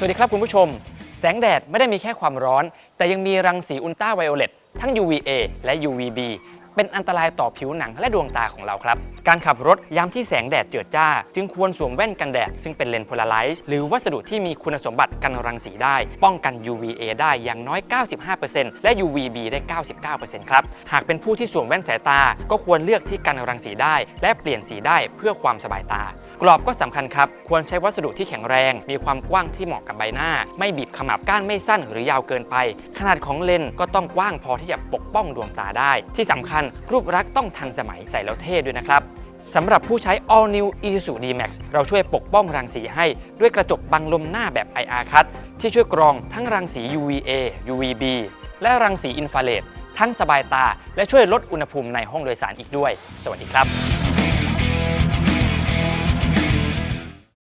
สวัสดีครับคุณผู้ชม แสงแดดไม่ได้มีแค่ความร้อน แต่ยังมีรังสีอุลตราไวโอเลตทั้ง UVA และ UVB เป็นอันตรายต่อผิวหนังและดวงตาของเราครับ การขับรถยามที่แสงแดดเจิดจ้า จึงควรสวมแว่นกันแดด ซึ่งเป็นเลนส์โพลาไรซ์หรือวัสดุที่มีคุณสมบัติกันรังสีได้ ป้องกัน UVA ได้อย่างน้อย 95%และ UVB ได้ 99%ครับ หากเป็นผู้ที่สวมแว่นสายตา ก็ควรเลือกที่กันรังสีได้ และเปลี่ยนสีได้เพื่อความสบายตา กรอบก็สำคัญครับ ควรใช้วัสดุที่แข็งแรง มีความกว้างที่เหมาะกับใบหน้า ไม่บีบขมับก้านไม่สั้นหรือยาวเกินไป ขนาดของเลนส์ก็ต้องกว้างพอที่จะปกป้องดวงตาได้ ที่สำคัญรูปลักษณ์ต้องทันสมัยใส่แล้วเท่ด้วยนะครับสำหรับผู้ใช้ All New Isuzu D-Max เราช่วยปกป้องรังสีให้ ด้วยกระจกบังลมหน้าแบบ IR Cut ที่ช่วยกรองทั้งรังสี UVA UVB และรังสีอินฟราเรดทั้งสบายตา และช่วยลดอุณหภูมิในห้องโดยสารอีกด้วย สวัสดีครับ